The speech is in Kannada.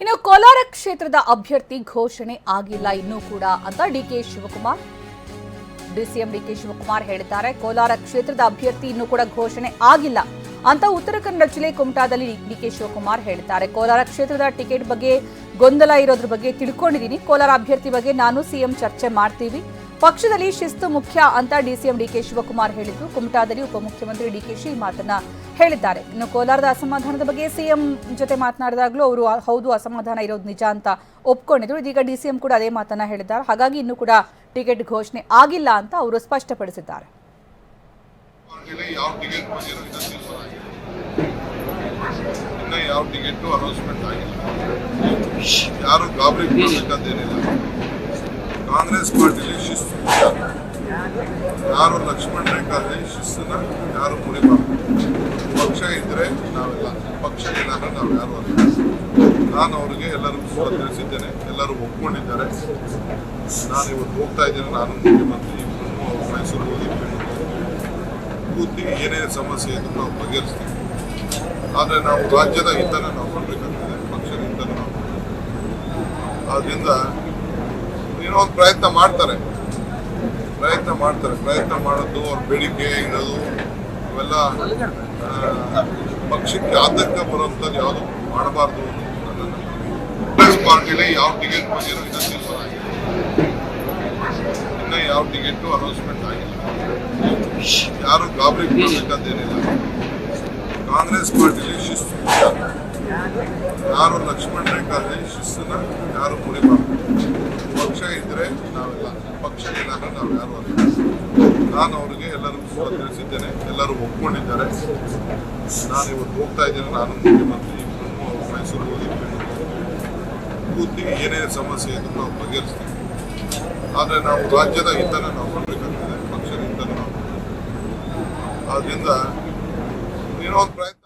ಇನ್ನು ಕೋಲಾರ ಕ್ಷೇತ್ರದ ಅಭ್ಯರ್ಥಿ ಘೋಷಣೆ ಆಗಿಲ್ಲ ಇನ್ನೂ ಕೂಡ ಅಂತ ಡಿಕೆ ಶಿವಕುಮಾರ್. ಡಿಸಿಎಂ ಡಿಕೆ ಶಿವಕುಮಾರ್ ಹೇಳಿದ್ದಾರೆ, ಕೋಲಾರ ಕ್ಷೇತ್ರದ ಅಭ್ಯರ್ಥಿ ಇನ್ನೂ ಕೂಡ ಘೋಷಣೆ ಆಗಿಲ್ಲ ಅಂತ ಉತ್ತರ ಕನ್ನಡ ಜಿಲ್ಲೆ ಕುಮಟಾದಲ್ಲಿ ಡಿಕೆ ಶಿವಕುಮಾರ್ ಹೇಳಿದ್ದಾರೆ. ಕೋಲಾರ ಕ್ಷೇತ್ರದ ಟಿಕೆಟ್ ಬಗ್ಗೆ ಗೊಂದಲ ಇರೋದ್ರ ಬಗ್ಗೆ ತಿಳ್ಕೊಂಡಿದ್ದೀನಿ. ಕೋಲಾರ ಅಭ್ಯರ್ಥಿ ಬಗ್ಗೆ ನಾನು ಸಿಎಂ ಚರ್ಚೆ ಮಾಡ್ತೀವಿ. ಪಕ್ಷದಲ್ಲಿ ಶಿಸ್ತು ಮುಖ್ಯ ಅಂತ ಡಿಸಿಎಂ ಡಿಕೆ ಶಿವಕುಮಾರ್ ಹೇಳಿದ್ದು ಕುಮಟಾದಲ್ಲಿ ಉಪಮುಖ್ಯಮಂತ್ರಿ ಡಿಕೆಶಿ ಈ ಮಾತನ್ನ ಹೇಳಿದ್ದಾರೆ. ಇನ್ನು ಕೋಲಾರದ ಅಸಮಾಧಾನದ ಬಗ್ಗೆ ಸಿಎಂ ಜೊತೆ ಮಾತನಾಡಿದಾಗಲೂ ಅವರು ಹೌದು, ಅಸಮಾಧಾನ ಇರೋದು ನಿಜ ಅಂತ ಒಪ್ಕೊಂಡಿದ್ರು. ಇದೀಗ ಡಿಸಿಎಂ ಕೂಡ ಅದೇ ಮಾತನ್ನ ಹೇಳಿದ್ದಾರೆ. ಹಾಗಾಗಿ ಇನ್ನೂ ಕೂಡ ಟಿಕೆಟ್ ಘೋಷಣೆ ಆಗಿಲ್ಲ ಅಂತ ಅವರು ಸ್ಪಷ್ಟಪಡಿಸಿದ್ದಾರೆ. ಕಾಂಗ್ರೆಸ್ ಪಾರ್ಟಿಲಿ ಶಿಸ್ತು. ಯಾರು ಲಕ್ಷ್ಮಣ್ ರೇಖಾದ್ರೆ ಶಿಸ್ತನ್ನ ಯಾರು ಮುರಿಬಾರ್ದು ಪಕ್ಷ ಇದ್ರೆ ನಾವೆಲ್ಲ, ಪಕ್ಷ ಇಲ್ಲ ನಾವು ಯಾರು ಅಲ್ಲ. ನಾನು ಅವರಿಗೆ ಎಲ್ಲರಿಗೂ ಕೂಡ ತಿಳಿಸಿದ್ದೇನೆ, ಎಲ್ಲರೂ ಒಪ್ಕೊಂಡಿದ್ದಾರೆ. ನಾನು ಇವತ್ತು ಹೋಗ್ತಾ ಇದ್ದೇನೆ, ನಾನು ಮುಖ್ಯಮಂತ್ರಿ ಇಬ್ಬರು ಮೈಸೂರು ಹೋಗಿ ಕೂತಿ ಏನೇನು ಸಮಸ್ಯೆ ಇದ್ರು ನಾವು ಬಗೆಹರಿಸ್ತೀವಿ. ಆದರೆ ನಾವು ರಾಜ್ಯದ ಹಿತನ ನಾವು ಮಾಡಬೇಕಾಗ್ತದೆ, ಪಕ್ಷದ ಹಿತನ ನಾವು ಆದ್ರಿಂದ ಏನೋ ಒಂದು ಪ್ರಯತ್ನ ಮಾಡ್ತಾರೆ. ಪ್ರಯತ್ನ ಮಾಡ್ತಾರೆ. ಪ್ರಯತ್ನ ಮಾಡೋದು, ಅವ್ರ ಬೇಡಿಕೆ ಇಡೋದು ಇವೆಲ್ಲ ಪಕ್ಷಕ್ಕೆ ಆತಂಕ ಬರುವಂಥದ್ದು ಯಾವುದು ಮಾಡಬಾರ್ದು ಕಾಂಗ್ರೆಸ್ ಪಾರ್ಟಿಲಿ ಯಾವ ಟಿಕೆಟ್ ಬಂದಿರೋ ಇನ್ನೂ ತೀರ್ಮಾನ ಆಗಿಲ್ಲ. ಇನ್ನೂ ಯಾವ ಟಿಕೆಟು ಅನೌನ್ಸ್ಮೆಂಟ್ ಆಗಿಲ್ಲ. ಯಾರು ಗಾಬರಿ ಕೊಡಬೇಕಂತೇನಿಲ್ಲ ಕಾಂಗ್ರೆಸ್ ಪಾರ್ಟಿಲಿ ಶಿಸ್ತು ಯಾರು ಲಕ್ಷ್ಮಣ್ ರೇಖಾದಲ್ಲಿ ಶಿಸ್ತನ್ನ ಯಾರು ಮುರಿಬಾರ್ದು ಪಕ್ಷ ಇದ್ರೆ ನಾವೆಲ್ಲ ಪಕ್ಷ ಇಲ್ಲ ಅಂದ್ರೆ ನಾನು ಅವರಿಗೆ ಎಲ್ಲರೂ ಕೂಡ ತಿಳಿಸಿದ್ದೇನೆ. ಎಲ್ಲರೂ ಒಪ್ಕೊಂಡಿದ್ದಾರೆ. ನಾನು ಇವತ್ತು ಹೋಗ್ತಾ ಇದ್ದೇನೆ. ನಾನು ಮುಖ್ಯಮಂತ್ರಿ ಇಬ್ಬರು ಅವರು ಮೈಸೂರು ಹೋಗಿ ಕೂತಿ ಏನೇನು ಸಮಸ್ಯೆ ಇದ್ರು ನಾವು ಬಗೆಹರಿಸ್ತೀವಿ. ಆದರೆ ನಾವು ರಾಜ್ಯದ ಹಿತನ ನಾವು ಮಾಡಬೇಕಾಗ್ತದೆ ಪಕ್ಷದ ಹಿತನ ನಾವು ಆದ್ದರಿಂದ ಏನೋ ಒಂದು ಪ್ರಯತ್ನ